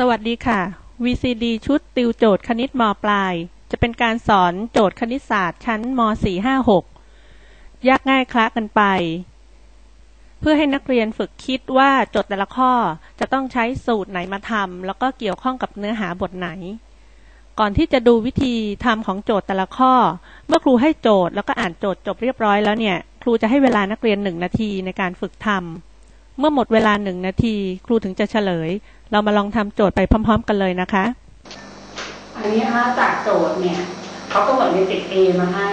สวัสดีค่ะ VCD ชุดติวโจทย์คณิตมปลาย จะเป็นการสอนโจทย์คณิตศาสตร์ชั้นม 456 ยากง่ายคละกันไป เพื่อให้นักเรียนฝึกคิดว่าโจทย์แต่ละข้อจะต้องใช้สูตรไหนมาทำแล้วก็เกี่ยวข้องกับเนื้อหาบทไหน ก่อนที่จะดูวิธีทำของโจทย์แต่ละข้อ เมื่อครูให้โจทย์แล้วก็อ่านโจทย์จบเรียบร้อยแล้วเนี่ย ครูจะให้เวลานักเรียนหนึ่งนาทีในการฝึกทำ เมื่อหมดเวลาหนึ่งนาที ครูถึงจะเฉลย เรามาลองทำโจทย์ไปพร้อม ๆ กันเลยนะคะ อันนี้นะคะจากโจทย์เนี่ยเขากำหนดเมตริก A มาให้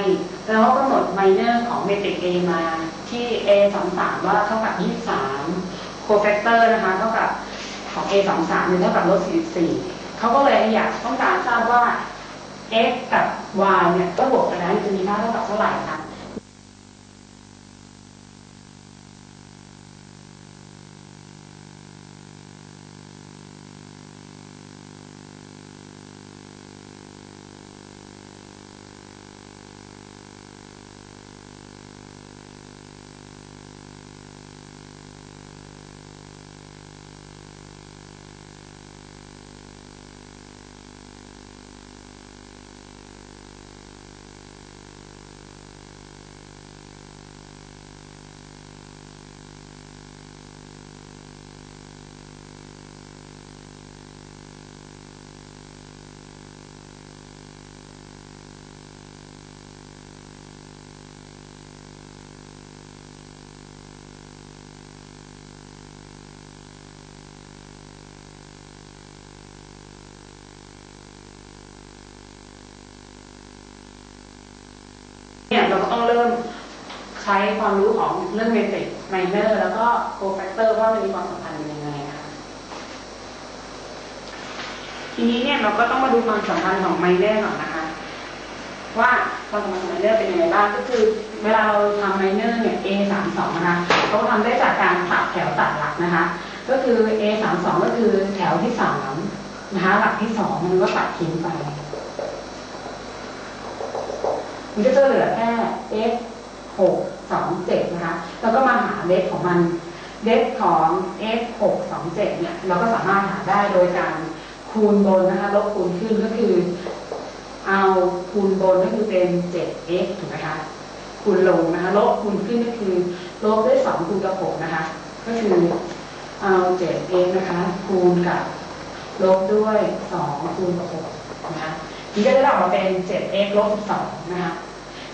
แล้วเขากำหนดไมเนอร์ของเมตริก A มาที่ A 2 3ว่าเท่ากับ23โคแฟกเตอร์นะคะเท่ากับของ A 2 3เนี่ยเท่ากับลบ44เขาก็เลยอยากต้องการทราบว่า x กับ y เนี่ยก็บวกกันแล้วจะมีค่าเท่ากับเท่าไหร่คะ เราก็ต้องเริ่มใช้ความรู้ของเรื่องเมตริกไมเนอร์แล้วก็โคแฟกเตอร์ว่ามันมีความสัมพันธ์เป็นยังไงนะคะทีนี้เนี่ยเราก็ต้องมาดูความสัมพันธ์ของไมเนอร์ก่อนนะคะ ว่าความสัมพันธ์ของไมเนอร์เป็นยังไงบ้างก็คือ เวลาเราทำไมเนอร์เนี่ย A สามสองนะคะเขาทำได้จากการตัดแถวตัดหลักนะคะ ก็คือ A สามสองก็คือแถวที่สามนะคะหลักที่สองมันก็ตัดทิ้งไป มันก็จะเหลือแค่ x หกสองเจ็ดนะคะ แล้วก็มาหาเลขของมัน เลขของ x หกสองเจ็ดเนี่ย เราก็สามารถหาได้โดยการคูณบนนะคะ ลบคูณขึ้นก็คือ เอาคูณบนก็คือเป็น 7x ถูกไหมคะ คูณลงนะคะ ลบคูณขึ้นก็คือลบด้วย 2 คูณกับ6นะคะ ก็คือเอา 7x นะคะ คูณกับลบด้วย 2 คูณกับ6นะคะ นี่ก็จะได้ออกมาเป็น 7x ลบ12นะคะ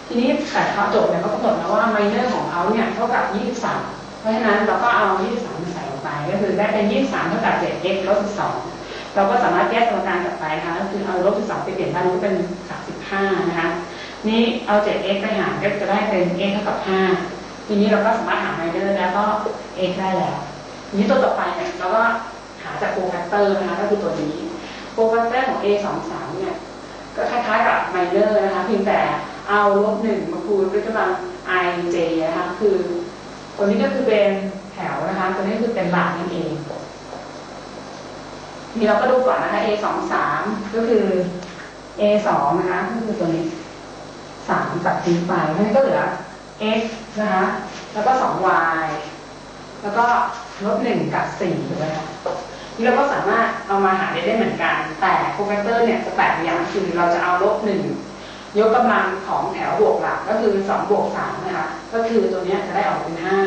ทีนี้แต่เขาโจทย์เนี่ยเขากำหนดมาว่าไมเนอร์ของเขาเนี่ยเท่ากับ 23 เพราะฉะนั้นเราก็เอา 23มาใส่ลงไป ก็คือได้เป็น 23 เท่ากับ 7x ลบ12 เราก็สามารถแยกสมการกลับไปนะคะก็คือเอาลบ12ไปเปลี่ยนด้ก็เป็น 35 นะคะ นี่เอา 7x ไปหารก็จะได้เป็น x เท่ากับ 5 ทีนี้เราก็สามารถหาไมเนอร์แล้วก็ x ได้แล้วทีนี้ตัวต่อไปเนี่ยเราก็หาจากโคแฟกเตอร์นะคะก็คือตัวนี้โคแฟกเตอร์ของ a 2 3เนี่ย ก็คล้ายๆกับไมเนอร์นะคะเพียงแต่เอาลบหนึ่งมาคูณด้วยกำลัง i j นะคะคือตัวนี้ก็คือเป็นแถวนะคะตัวนี้คือเป็นหลักนั่นเองนี่เราก็ดูก่อนนะคะ a สองสามก็คือ a สองนะคะก็คือตัวนี้สามตัดทิ้งไปเพราะนั้นก็เหลือ x นะคะแล้วก็สอง y แล้วก็ลบหนึ่งกับสี่ถูกไหมคะ เราก็สามารถเอามาหาได้ได้เหมือนกัน แต่โคแฟกเตอร์เนี่ยจะแตกอย่างคือเราจะเอาลบหนึ่งยกกำลังของแถวบวกหลักก็คือสองบวกสามนะคะ ก็คือตัวเนี้ยจะได้ออกเป็นห้า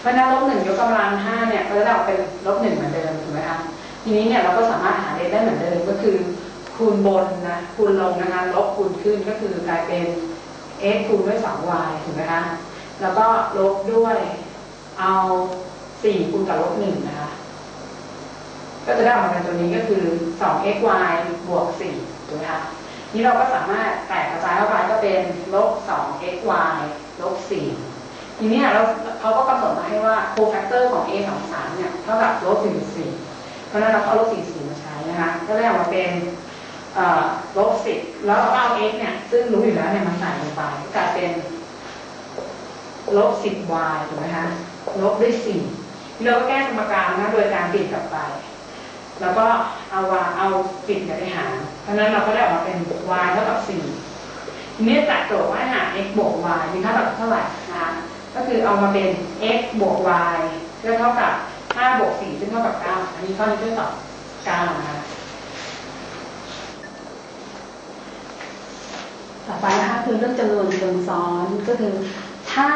เพราะนั้นลบหนึ่งยกกำลังห้าเนี่ยก็จะได้ออกเป็นลบหนึ่งเหมือนเดิมถูกไหมคะทีนี้เนี่ยเราก็สามารถหาได้ได้เหมือนเดิมก็คือคูณบนนะคูณลงนะคะลบคูณขึ้นก็คือกลายเป็น x คูณด้วยสอง y ถูกไหมคะแล้วก็ลบด้วยเอาสี่คูณกับลบหนึ่งนะคะ ก็จะได้ออกมาเป็นตัวนี้ก็คือ 2xy บวก4ถูกไหมคะนี่เราก็สามารถแตกกระจายเข้าไปก็เป็นลบ 2xy ลบ 4 ทีนี้เราเขาก็กำหนดมาให้ว่าโคแฟกเตอร์ของ a 2 3เนี่ยเท่ากับลบ44เพราะนั้นเราก็เอาลบ44มาใช้นะคะ ก็ได้ออกมาเป็นลบ10 แล้วเราเอา x เนี่ยซึ่งรู้อยู่แล้วเนี่ยมาใส่ลงไปก็กลายเป็นลบ 10y ถูกไหมคะ ลบด้วย4เราก็แก้สมการนะโดยการเปลี่ยนกลับไป แล้วก็เอาวาเอาปิดเนี่ไปหารเพราะฉะนั้นเราก็ได้ออกมาเป็น y เท่ากับ4ทีนี้จากโจทย์ว่าหา x บวก y มีค่าเท่ากับเท่าไหร่นะคะก็คือเอามาเป็น x บวก y ก็เท่ากับ5บวก4ซึ่งเท่ากับ9อันนี้ข้อนี้ช่วยตอบเก้านะคะต่อไปนะคะคือเรื่องจำนวนเชิงซ้อนก็คือถ้า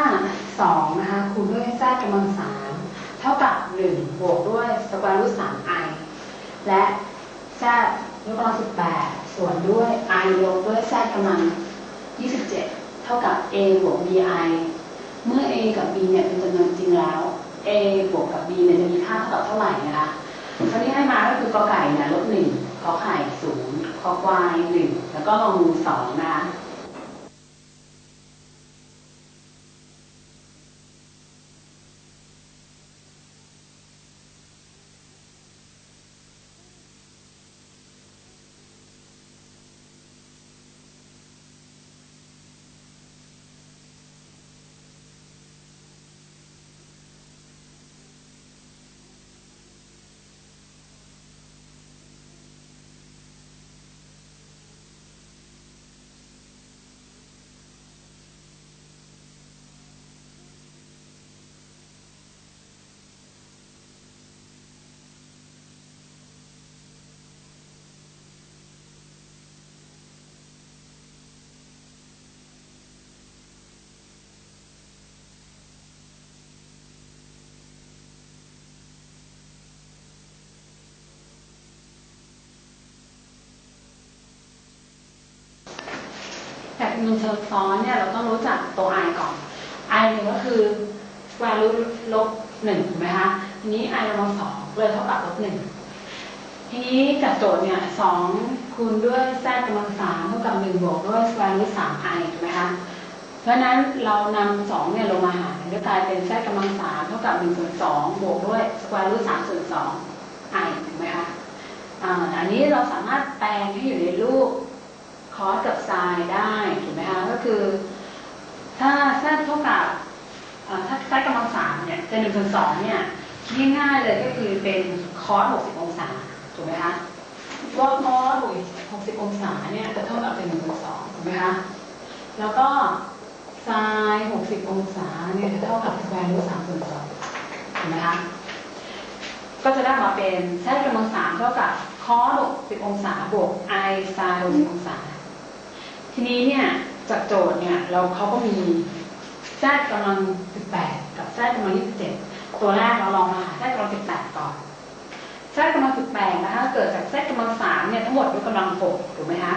สองนะคะคูณด้วยแทรกำลังสามเท่ากับหนึ่งบวกด้วยสแควร์รูทสามไอ และแทรกยกกำลังสิบแปดส่วนด้วยไอยกด้วยแทรกำลังยี่สิบเจ็ดเท่ากับ a บวก bi เมื่อ a กับ b เนี่ยเป็นจำนวนจริงแล้ว a บวกกับ b เนี่ยจะมีค่าเท่ากับเท่าไหร่นะคะคราวนี้ให้มาก็คือกอไก่เนี่ยลบหนึ่งขอไข่ศูนย์คอควายหนึ่งแล้วก็งองูสองนะคะ แต่จำนเชิงซ้อนเนี่ยเราต้องรู้จักตัว i ก่อน i หนึ่งก็คือ square ลบหนึ่งถูกไหมคะทีนี้ i กำลังสองเลยเท่ากับลบหนึ่งทีนี้จากโจทย์เนี่ยสองคูณด้วยแทรกำลังสามเท่ากับหนึ่งบวกด้วย square สาม i ถูกไหมคะเพราะนั้นเรานำสองเนี่ยลงมาหารก็กลายเป็นแทรกำลังสามเท่ากับหนึ่งส่วนสองบวกด้วย square root สามส่วนสอง i ถูกไหมคะอ่าอันนี้เราสามารถแปลงให้อยู่ในรูป คอสกับไซน์ได้ถูกไหมคะก็คือ ถ้าแทรกเท่ากับถ้าแทรกำลังสามเนี่ยจะหนึ่งส่วนสองเนี่ยง่ายๆเลยก็คือเป็นคอสหกสิบองศาถูกไหมคะว่าคอสหกสิบองศาเนี่ยจะเท่ากับเป็นหนึ่งส่วนสองถูกไหมคะแล้วก็ไซน์หกสิบองศาเนี่ยจะเท่ากับสแควร์รูทสามส่วนสองถูกไหมคะก็จะได้มาเป็นแทรกำลังสามเท่ากับคอ60 องศาบวก i ไซน์60องศา ทีนี้เนี่ยจากโจทย์เนี่ยเราเขาก็มีแทรกกำลัง 18 กับแทรกกำลัง 27 ตัวแรกเราลองมาหาแทรกกำลัง 18 ก่อนแทรกกำลัง 18 นะคะเกิดจากแทรกกำลัง 3 เนี่ยทั้งหมดด้วยกำลัง 6 ถูกไหมคะ